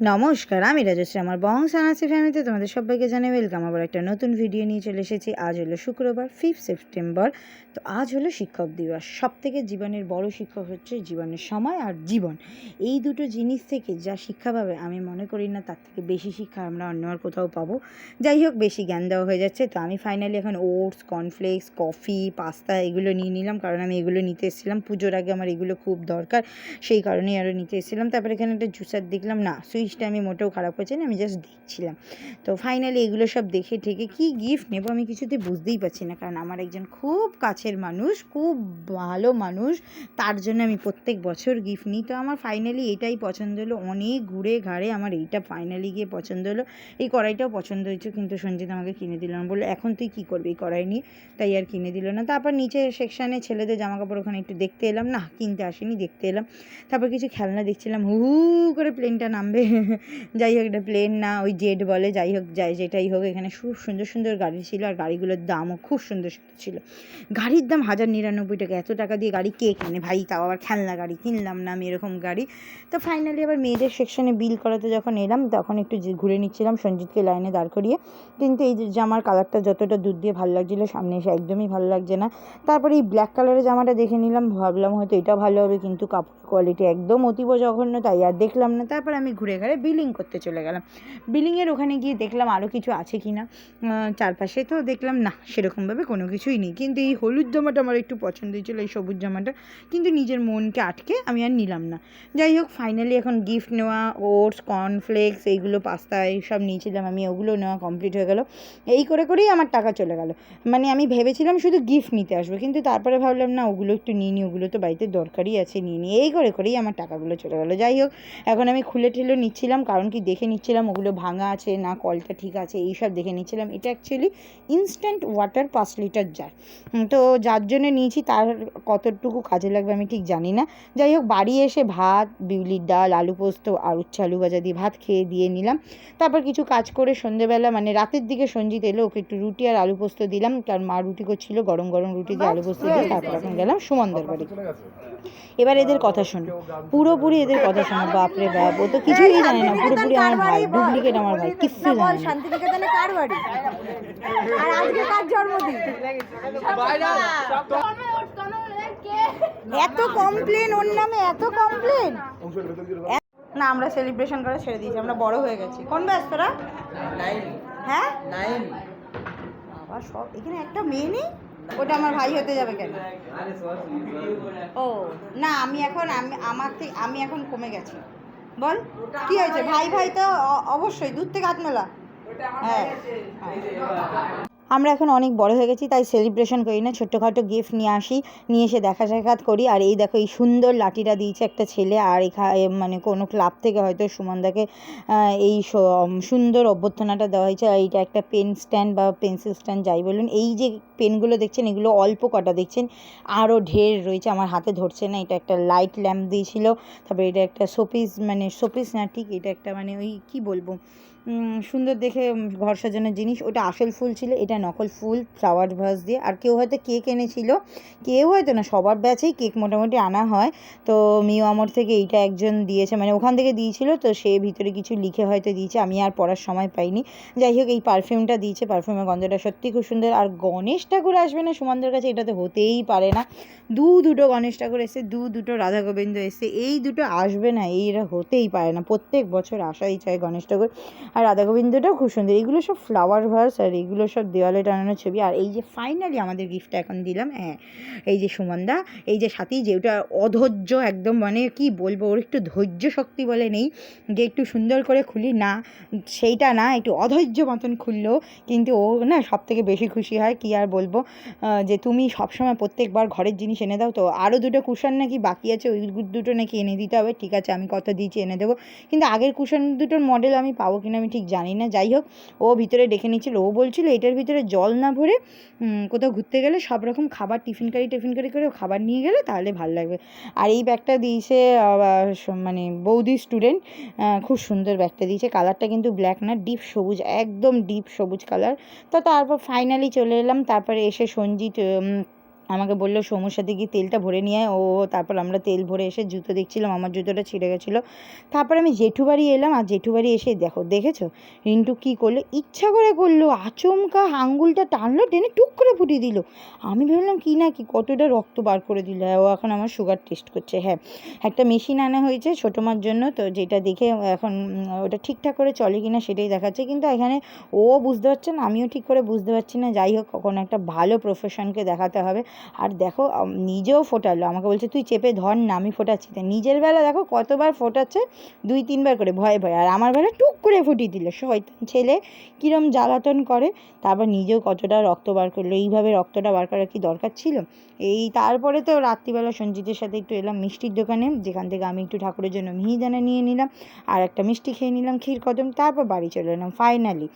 নমস্কার, আমি রাজশ্রী, আমার বং সানাসি ফ্যামিলিতে তোমাদের সবাইকে জানাই ওয়েলকাম আবার একটা নতুন ভিডিও নিয়ে চলে এসেছি। আজ হলো শুক্রবার ফিফথ সেপ্টেম্বর তো আজ হলো শিক্ষক দিবস। সব থেকে জীবনের বড় শিক্ষক হচ্ছে জীবনের সময় আর জীবন। এই দুটো জিনিস থেকে যা শিক্ষা পাবে, আমি মনে করি না তার থেকে বেশি শিক্ষা আমরা অন্য আর কোথাও পাবো। যাই হোক, বেশি জ্ঞান দেওয়া হয়ে যাচ্ছে। তো আমি ফাইনালি এখন ওটস কর্নফ্লেক্স কফি পাস্তা এগুলো নিয়ে নিলাম। কারণ আমি এগুলো নিতে এসেছিলাম। পুজোর আগে আমার এগুলো খুব দরকার। সেই কারণেই আরও নিতে এসেছিলাম। তারপরে এখানে একটা জুসার দেখলাম। না সুইচটা আমি মোটেও খারাপ হচ্ছে না, আমি জাস্ট দেখছিলাম। তো ফাইনালি এগুলো সব দেখে ঠেকে কী গিফট নেব আমি কিছুতে বুঝতেই পারছি না, কারণ আমার একজন খুব কাছের মানুষ, খুব ভালো মানুষ, তার জন্য আমি প্রত্যেক বছর গিফট নিই। তো আমার ফাইনালি এটাই পছন্দ হলো, অনেক ঘুরে ঘাড়ে আমার এইটা ফাইনালি গিয়ে পছন্দ হলো। এই কড়াইটাও পছন্দ হয়েছে, কিন্তু সঞ্জিত আমাকে কিনে দিল না, বলল, এখন তুই কী করবি এই কড়াই নিয়ে? তাই আর কিনে দিল না। তারপর নিচে সেকশানে ছেলেদের জামা কাপড় ওখানে একটু দেখতে এলাম, না, কিনতে আসিনি, দেখতে এলাম। তারপর কিছু খেলনা দেখছিলাম, হু হু করে প্লেনটা নামবে। যাই হোক, এটা প্লেন না, ওই জেড বলে, যাই হোক, যাই, যেটাই হোক, এখানে খুব সুন্দর সুন্দর গাড়ি ছিল, আর গাড়িগুলোর দামও খুব সুন্দর সুন্দর ছিল। গাড়ির দাম হাজার নিরানব্বই টাকা, এত টাকা দিয়ে গাড়ি কে কেনে? ভাই, তাও আবার খেলনা গাড়ি, কিনলাম না আমি এরকম গাড়ি। তো ফাইনালি আবার মেয়েদের সেকশনে বিল করাতে যখন এলাম, তখন একটু ঘুরে নিচ্ছিলাম সঞ্জিতকে লাইনে দাঁড় করিয়ে। কিন্তু এই জামার কালারটা যতটা দুধ দিয়ে ভালো লাগছিল, সামনে এসে একদমই ভালো লাগছে না। তারপরে এই ব্ল্যাক কালারের জামাটা দেখে নিলাম, ভাবলাম হয়তো এটা ভালো হবে, কিন্তু কাপড় কোয়ালিটি একদম অতীব জঘন্য, তাই আর দেখলাম না। তারপর আমি ঘুরে ঘাড়ে বিলিং করতে চলে গেলাম। বিলিংয়ের ওখানে গিয়ে দেখলাম আরও কিছু আছে কি না চারপাশে তো দেখলাম, না, সেরকমভাবে কোনো কিছুই নেই। কিন্তু এই হলুদ জামাটা আমার একটু পছন্দ হয়েছিলো এই সবুজ জামাটা। কিন্তু নিজের মনকে আটকে আমি আর নিলাম না। যাই হোক ফাইনালি এখন গিফট নেওয়া ওটস কর্নফ্লেক্স এইগুলো পাস্তা এইসব নিয়েছিলাম আমি, ওগুলো নেওয়া কমপ্লিট হয়ে গেল। এই করে করেই আমার টাকা চলে গেল। মানে আমি ভেবেছিলাম শুধু গিফট নিতে আসব, কিন্তু তারপরে ভাবলাম, না, ওগুলো একটু নিয়ে নিই ওগুলো তো বাড়িতে দরকারই আছে, নিয়ে নিই এই করে করেই আমার টাকাগুলো চলে গেলো। যাই হোক, এখন আমি খুলে ঠেলে নিচ্ছিলাম, কারণ কি দেখে নিচ্ছিলাম ওগুলো ভাঙা আছে, না কলটা ঠিক আছে এইসব দেখে নিচ্ছিলাম। এটা অ্যাকচুয়ালি ইনস্ট্যান্ট ওয়াটার পাঁচ লিটার জার তো যার জন্য নিয়েছি তার কতটুকু কাজে লাগবে আমি ঠিক জানি না। যাই হোক, বাড়ি এসে ভাত, বিউলির ডাল, আলু পোস্ত আর উচ্ছে আলু ভাজা দিয়ে ভাত খেয়ে দিয়ে নিলাম। তারপর কিছু কাজ করে সন্ধেবেলা মানে রাতের দিকে সঞ্জিত এলো, ওকে একটু রুটি আর আলু পোস্ত দিলাম, কারণ মা রুটি করছিল, গরম গরম রুটি দিয়ে আলু পোস্ত দিয়ে তারপর এখন গেলাম সুমনদের বাড়ি। এবার এদের কথা শোনো পুরোপুরি এদের কথা শোনো বাপরে বাপ, ও তো কিছুই জানে না পুরোপুরি আমার ভাই ডুপ্লিকেট আমার ভাই কিচ্ছু জানে না। শান্তিনিকেতনে কার বাড়ি আর আজকে কার জন্মদিন? এত কমপ্লেন ওর নামে এত কমপ্লেন না আমরা সেলিব্রেশন করা ছেড়ে দিয়েছি আমরা বড় হয়ে গেছি। কোন ব্যাস তোরা? হ্যাঁ? বাবা সব এখানে একটা মেয়ে নেই? ওটা আমার ভাই হতে যাবে কেন? ও না আমি এখন আমি আমার থেকে আমি এখন কমে গেছি। বল কি হয়েছে ভাই ভাই তো অবশ্যই দূর থেকে হাত মেলা হ্যাঁ আমরা এখন অনেক বড় হয়ে গেছি, তাই সেলিব্রেশন করি না। ছোট্টখাটো গিফট নিয়ে আসি, নিয়ে এসে দেখা সাক্ষাৎ করি। আর এই দেখো, এই সুন্দর লাঠিটা দিয়েছে একটা ছেলে। আর এখানে মানে কোনো ক্লাব থেকে হয়তো সুমনদাকে এই সুন্দর অভ্যর্থনাটা দেওয়া হয়েছে। আর এইটা একটা পেন স্ট্যান্ড বা পেন্সিল স্ট্যান্ড যাই বলুন। এই যে পেনগুলো দেখছেন, এগুলো অল্প কটা দেখছেন। আরও ঢের রয়েছে, আমার হাতে ধরছে না। এটা একটা লাইট ল্যাম্প দিয়েছিল। তারপরে এটা একটা শোপিস মানে শোপিস না, ঠিক এটা একটা মানে ওই, কী বলব? সুন্দর দেখে ঘর সাজানোর জিনিস। ওটা আসল ফুল ছিল, এটা নকল ফুল ফ্লাওয়ার ভাস দিয়ে। আর কেউ হয়তো কেক এনেছিল, কেউ হয়তো না, সবার ব্যাচেই কেক মোটামুটি আনা হয়। তো মিও আমর থেকে এইটা একজন দিয়েছে মানে ওখান থেকে দিয়েছিল, তো সে ভিতরে কিছু লিখে হয়তো দিয়েছে, আমি আর পড়ার সময় পাইনি। যাই হোক, এই পারফিউমটা দিয়েছে পারফিউমের গন্ধটা সত্যি খুব সুন্দর। আর গণেশ ঠাকুর আসবে না, সুমনদের কাছে এটা তো হতেই পারে না। দু দুটো গণেশ ঠাকুর এসে দু দুটো রাধা গোবিন্দ এসে এই দুটো আসবে না এইটা হতেই পারে না। প্রত্যেক বছর আসাই চায় গণেশ ঠাকুর। আর রাধা গোবিন্দটাও খুব সুন্দর। এইগুলো সব ফ্লাওয়ার ভাস আর এইগুলো সব দেওয়ালে টানানো ছবি। আর এই যে ফাইনালি আমাদের গিফটটা এখন দিলাম হ্যাঁ এই যে সুমনদা, এই যে সাথী, যে ওটা অধৈর্য একদম মানে কি বলব, ওর একটু ধৈর্য শক্তি বলে নেই, যে একটু সুন্দর করে খুলি, না, সেইটা না, একটু অধৈর্য মতন খুললো, কিন্তু ও না সব থেকে বেশি খুশি হয়, কি আর বলব যে তুমি সবসময় প্রত্যেকবার ঘরের জিনিস এনে দাও, তো আরও দুটো কুশন নাকি বাকি আছে, ওই দুটো নাকি এনে দিতে হবে, ঠিক আছে, আমি কত দিয়েছি এনে দেবো, কিন্তু আগের কুশন দুটোর মডেল আমি পাবো কিনা আমি ঠিক জানি না। যাই হোক, ও ভিতরে ডেকে নিয়েছিল। ও বলছিল এটার ভিতরে জল না ভরে কোথাও ঘুরতে গেলে সব রকম খাবার, টিফিন কারি টিফিন কারি করে খাবার নিয়ে গেলে তাহলে ভালো লাগবে। আর এই ব্যাগটা দিয়েছে মানে বৌদি স্টুডেন্ট খুব সুন্দর ব্যাগটা দিয়েছে। কালারটা কিন্তু ব্ল্যাক না ডিপ সবুজ, একদম ডিপ সবুজ কালার তো তারপর ফাইনালি চলে এলাম। তারপরে এসে সঞ্জিত আমাকে বলল, সোমুর সাথে গিয়ে তেলটা ভরে নিয়ে আয়। ও তারপর আমরা তেল ভরে এসে জুতো দেখছিলাম, আমার জুতোটা ছিঁড়ে গেছিল। তারপর আমি জেঠু বাড়ি এলাম আর জেঠু বাড়ি এসে দেখো, দেখেছ? রিন্টু কী করল? ইচ্ছা করে করল, আচমকা আঙ্গুলটা টানলো, টেনে টুক করে ফুটিয়ে দিল। আমি ভাবলাম, কি না কি, কতটা রক্ত বার করে দিল? ও এখন আমার সুগার টেস্ট করছে হ্যাঁ। একটা মেশিন আনা হয়েছে ছোটো মার জন্য, তো যেটা দেখে এখন ওটা ঠিকঠাক করে চলে কিনা সেটাই দেখাচ্ছে। কিন্তু এখানে ও বুঝতে পারছে না, আমিও ঠিক করে বুঝতে পারছি না। যাই হোক কোনো একটা ভালো প্রফেশনকে দেখাতে হবে। আর দেখো নিজেও ফোটালো। আমাকে বলছে, তুই চেপে ধর না, আমি ফোটাচ্ছি। তো নিজের বেলা দেখো কতবার ফোটাচ্ছে, দুই, তিনবার করে, ভয়ে ভয়ে। আর আমার বেলা টুক করে ফুটিয়ে দিল। শয়তান ছেলে কীরম জ্বালাতন করে। তারপর নিজেও কতটা রক্ত বার করল। এইভাবে রক্তটা বার করার কি দরকার ছিল? এই তারপরে তো রাত্রিবেলা সঞ্জিতের সাথে একটু এলাম মিষ্টির দোকানে, যেখান থেকে আমি একটু ঠাকুরের জন্য মিহিদানা নিয়ে নিলাম আর একটা মিষ্টি খেয়ে নিলাম ক্ষীর কদম। তারপর বাড়ি চলে এলাম ফাইনালি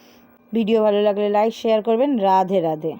ভিডিও ভালো লাগলে লাইক শেয়ার করবেন। রাধে রাধে।